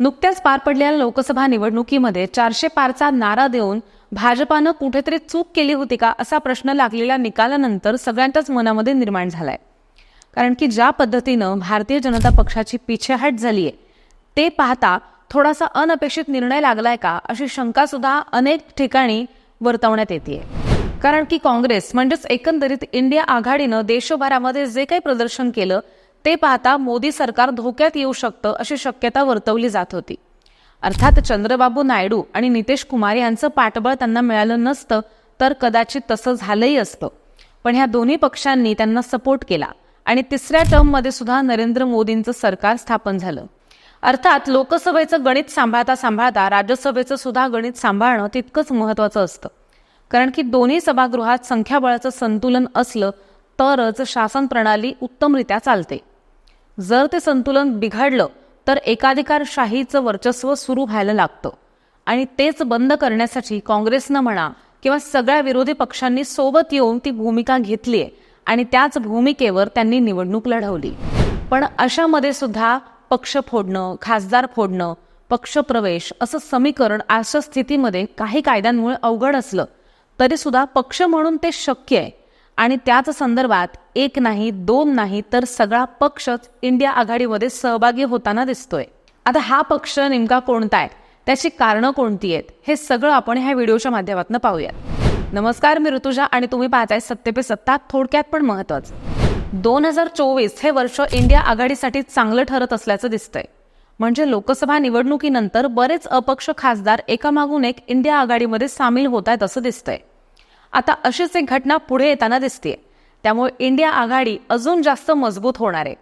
नुकत्याच पार पडलेल्या लोकसभा निवडणुकीमध्ये चारशे पारचा नारा देऊन भाजपानं कुठेतरी चूक केली होती का असा प्रश्न लागलेल्या निकालानंतर सगळ्यांच्याच मनामध्ये निर्माण झालाय. कारण की ज्या पद्धतीनं भारतीय जनता पक्षाची पिछेहाट झालीय ते पाहता थोडासा अनपेक्षित निर्णय लागलाय का अशी शंका सुद्धा अनेक ठिकाणी वर्तवण्यात येते कारण की काँग्रेस म्हणजेच एकंदरीत इंडिया आघाडीनं देशभरामध्ये जे काही प्रदर्शन केलं ते पाहता मोदी सरकार धोक्यात येऊ शकतं अशी शक्यता वर्तवली जात होती. अर्थात चंद्रबाबू नायडू आणि नितेश कुमार यांचं पाठबळ त्यांना मिळालं नसतं तर कदाचित तसं झालंही असतं. पण ह्या दोन्ही पक्षांनी त्यांना सपोर्ट केला आणि तिसऱ्या टर्ममध्ये सुद्धा नरेंद्र मोदींचं सरकार स्थापन झालं. अर्थात लोकसभेचं गणित सांभाळता सांभाळता राज्यसभेचं सुद्धा गणित सांभाळणं तितकंच महत्त्वाचं असतं. कारण की दोन्ही सभागृहात संख्याबळाचं संतुलन असलं तरच शासन प्रणाली उत्तमरित्या चालते. जर ते संतुलन बिघडलं तर एकाधिकारशाहीचं वर्चस्व सुरू व्हायला लागतं. आणि तेच बंद करण्यासाठी काँग्रेसनं म्हणा किंवा सगळ्या विरोधी पक्षांनी सोबत येऊन ती भूमिका घेतली आहे आणि त्याच भूमिकेवर त्यांनी निवडणूक लढवली. पण अशामध्ये सुद्धा पक्ष फोडणं खासदार फोडणं पक्षप्रवेश असं समीकरण अशा स्थितीमध्ये काही कायद्यांमुळे अवघड असलं तरीसुद्धा पक्ष म्हणून ते शक्य आहे. आणि त्याच संदर्भात एक नाही दोन नाही तर सगळा पक्षच इंडिया आघाडीमध्ये सहभागी होताना दिसतोय. आता हा पक्ष नेमका कोणता आहे? त्याची कारणं कोणती आहेत? हे सगळं आपण ह्या व्हिडिओच्या माध्यमातून पाहूयात. नमस्कार मी ऋतुजा आणि तुम्ही पाहताय सत्ते पे सत्ता थोडक्यात पण महत्वाचं दोन हजार चोवीस हे वर्ष इंडिया आघाडीसाठी चांगलं ठरत असल्याचं दिसतंय. म्हणजे लोकसभा निवडणुकीनंतर बरेच अपक्ष खासदार एकामागून एक इंडिया आघाडीमध्ये सामील होत आहेत असं दिसतंय. आता अशीच एक घटना पुढे येताना दिसते त्यामुळे इंडिया आघाडी अजून जास्त मजबूत होणार आहे.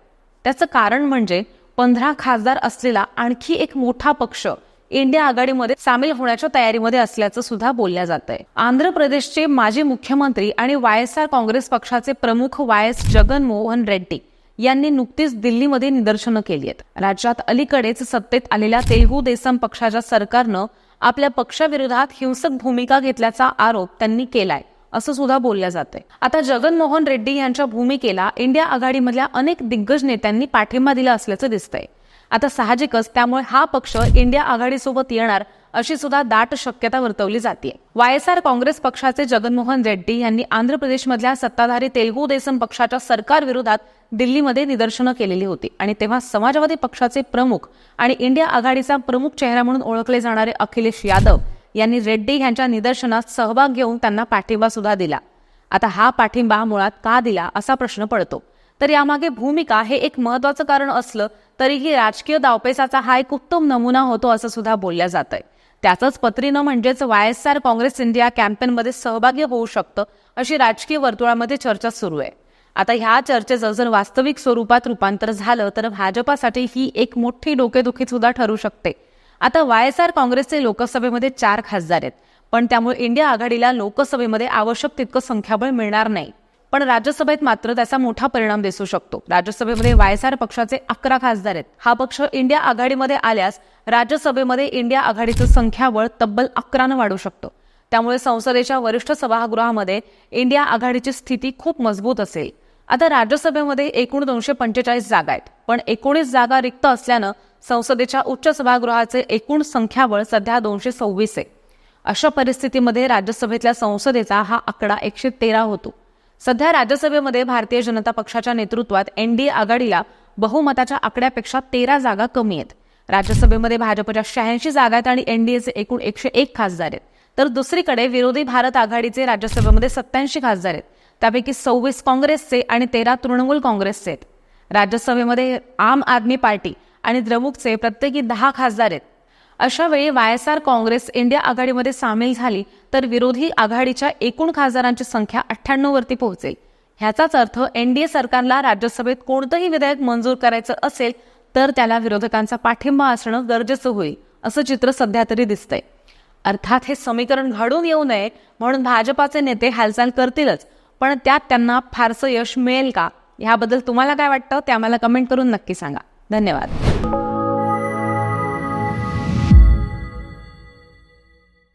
त्याचं कारण म्हणजे पंधरा खासदार असलेला आणखी एक मोठा पक्ष इंडिया आघाडीमध्ये सामील होण्याच्या तयारीमध्ये असल्याचं सुद्धा बोलल्या जात आहे आंध्र प्रदेशचे माजी मुख्यमंत्री आणि वाय एस आर काँग्रेस पक्षाचे प्रमुख वाय एस जगनमोहन रेड्डी यांनी नुकतीच दिल्लीमध्ये निदर्शनं केली आहेत. राज्यात अलीकडेच सत्तेत आलेल्या तेलगू देसम पक्षाच्या सरकारनं आपल्या पक्षाविरोधात हिंसक भूमिका घेतल्याचा आरोप त्यांनी केलाय असं सुद्धा बोलल्या जाते आता जगनमोहन रेड्डी यांच्या भूमिकेला इंडिया आघाडीमधल्या अनेक दिग्गज नेत्यांनी पाठिंबा दिला असल्याचं दिसतंय. आता साहजिकच त्यामुळे हा पक्ष इंडिया आघाडीसोबत येणार अशी सुद्धा दाट शक्यता वर्तवली जाते. वाय एस आर काँग्रेस पक्षाचे जगनमोहन रेड्डी यांनी आंध्र प्रदेशमधल्या सत्ताधारी तेलगू देसम पक्षाच्या सरकारविरोधात दिल्लीमध्ये निदर्शनं केलेली होती आणि तेव्हा समाजवादी पक्षाचे प्रमुख आणि इंडिया आघाडीचा प्रमुख चेहरा म्हणून ओळखले जाणारे अखिलेश यादव यांनी रेड्डी यांच्या निदर्शनात सहभाग घेऊन त्यांना पाठिंबा सुद्धा दिला. आता हा पाठिंबा मुळात का दिला असा प्रश्न पडतो. तर यामागे भूमिका हे एक महत्वाचं कारण असलं तरीही राजकीय दावपेचाचा हा एक उत्तम नमुना होतो असं सुद्धा बोलल्या जात आहे त्याचंच पत्रीनं म्हणजेच Y S R Congress India कॅम्पेनमध्ये सहभागी होऊ शकतं अशी राजकीय वर्तुळामध्ये चर्चा सुरू आहे. आता ह्या चर्चेचं जर वास्तविक स्वरूपात रूपांतर झालं तर भाजपासाठी ही एक मोठी डोकेदुखी सुद्धा ठरू शकते. आता वाय एस आर काँग्रेसचे लोकसभेमध्ये चार खासदार आहेत पण त्यामुळे इंडिया आघाडीला लोकसभेमध्ये आवश्यक तितकं संख्याबळ मिळणार नाही. पण राज्यसभेत मात्र त्याचा मोठा परिणाम दिसू शकतो. राज्यसभेमध्ये वायएसआर पक्षाचे अकरा खासदार आहेत. हा पक्ष इंडिया आघाडीमध्ये आल्यास राज्यसभेमध्ये इंडिया आघाडीचं संख्याबळ तब्बल अकरानं वाढू शकतं. त्यामुळे संसदेच्या वरिष्ठ सभागृहामध्ये इंडिया आघाडीची स्थिती खूप मजबूत असेल. आता राज्यसभेमध्ये एकूण दोनशे पंचेचाळीस जागा आहेत. पण एकोणीस जागा रिक्त असल्यानं संसदेच्या उच्च सभागृहाचे एकूण संख्याबळ सध्या दोनशे सव्वीस आहे. अशा परिस्थितीमध्ये राज्यसभेतल्या संसदेचा हा आकडा एकशे तेरा होतो. सध्या राज्यसभेमध्ये भारतीय जनता पक्षाच्या नेतृत्वात एनडीए आघाडीला बहुमताच्या आकड्यापेक्षा तेरा जागा कमी आहेत. राज्यसभेमध्ये भाजपच्या शहाऐंशी जागा आहेत आणि एनडीएचे एकूण एकशे एक खासदार आहेत. तर दुसरीकडे विरोधी भारत आघाडीचे राज्यसभेमध्ये सत्याऐंशी खासदार आहेत. त्यापैकी सव्वीस काँग्रेसचे आणि तेरा तृणमूल काँग्रेसचे आहेत. राज्यसभेमध्ये आम आदमी पार्टी आणि द्रमुकचे प्रत्येकी दहा खासदार आहेत. अशा वेळी आर काँग्रेस इंडिया आघाडीमध्ये सामील झाली तर विरोधी आघाडीच्या एकूण खासदारांची संख्या अठ्ठ्याण्णव वरती पोहोचेल. ह्याचाच अर्थ एनडीए सरकारला राज्यसभेत कोणतंही विधेयक मंजूर करायचं असेल तर त्याला विरोधकांचा पाठिंबा असणं गरजेचं होईल असं चित्र सध्या तरी दिसतंय. अर्थात हे समीकरण घडून येऊ नये म्हणून भाजपाचे नेते हालचाल करतीलच पण त्यात त्यांना फारसं यश मिळेल का? याबद्दल तुम्हाला काय वाटतं? ते आम्हाला कमेंट करून नक्की सांगा. धन्यवाद.